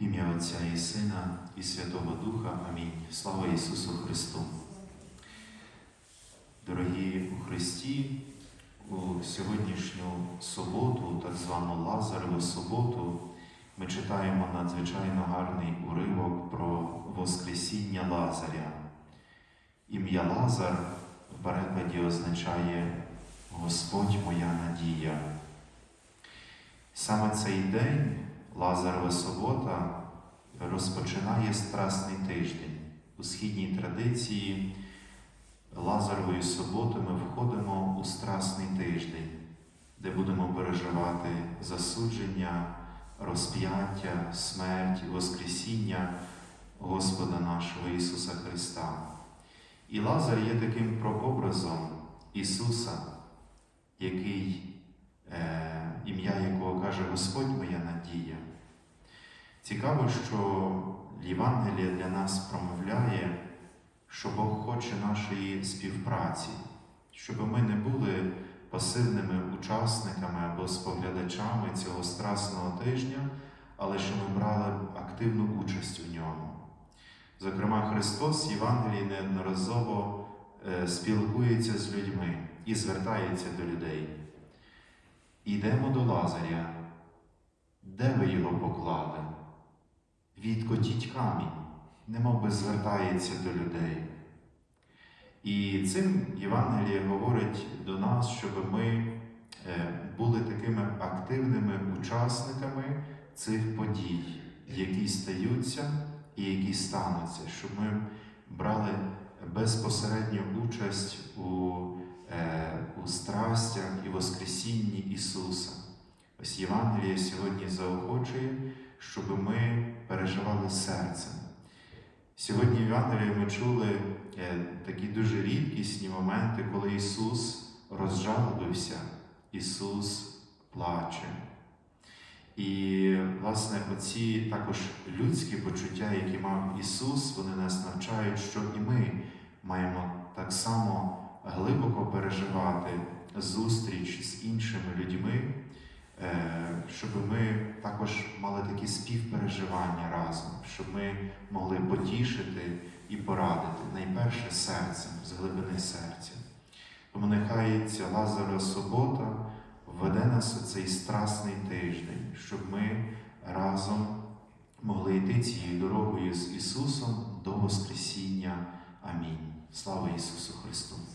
Ім'я Отця і Сина, і Святого Духа. Амінь. Слава Ісусу Христу. Дорогі у Христі, у сьогоднішню суботу, так звану Лазареву суботу, ми читаємо надзвичайно гарний уривок про Воскресіння Лазаря. Ім'я Лазар в перекладі означає Господь моя надія. Саме цей день, Лазарова субота, розпочинає Страсний тиждень. У східній традиції Лазарової суботи ми входимо у Страсний тиждень, де будемо переживати засудження, розп'яття, смерть, Воскресіння Господа нашого Ісуса Христа. І Лазар є таким прообразом Ісуса, який, е, ім'я якого каже Господь моя. Цікаво, що Євангеліє для нас промовляє, що Бог хоче нашої співпраці, щоб ми не були пасивними учасниками або споглядачами цього страсного тижня, але щоб ми брали активну участь у ньому. Зокрема, Христос в Євангелії неодноразово е, спілкується з людьми і звертається до людей. Ідемо до Лазаря. Де ви його поклали? Відкотіть камінь, немов би звертається до людей. І цим Євангеліє говорить до нас, щоб ми е, були такими активними учасниками цих подій, які стаються і які стануться, щоб ми брали безпосередню участь у, е, у страстях і Воскресінні Ісуса. Ось Євангеліє сьогодні заохочує, щоб ми переживали серцем. Сьогодні в Євангелії ми чули е, такі дуже рідкісні моменти, коли Ісус розжалобився, Ісус плаче. І, власне, оці також людські почуття, які мав Ісус, вони нас навчають, що і ми маємо так само глибоко переживати зустріч з іншими людьми, е, щоб ми також мали такі співпереживання разом, щоб ми могли потішити і порадити найперше серцем, з глибини серця. Тому нехай ця Лазарова субота введе нас у цей страсний тиждень, щоб ми разом могли йти цією дорогою з Ісусом до Воскресіння. Амінь. Слава Ісусу Христу!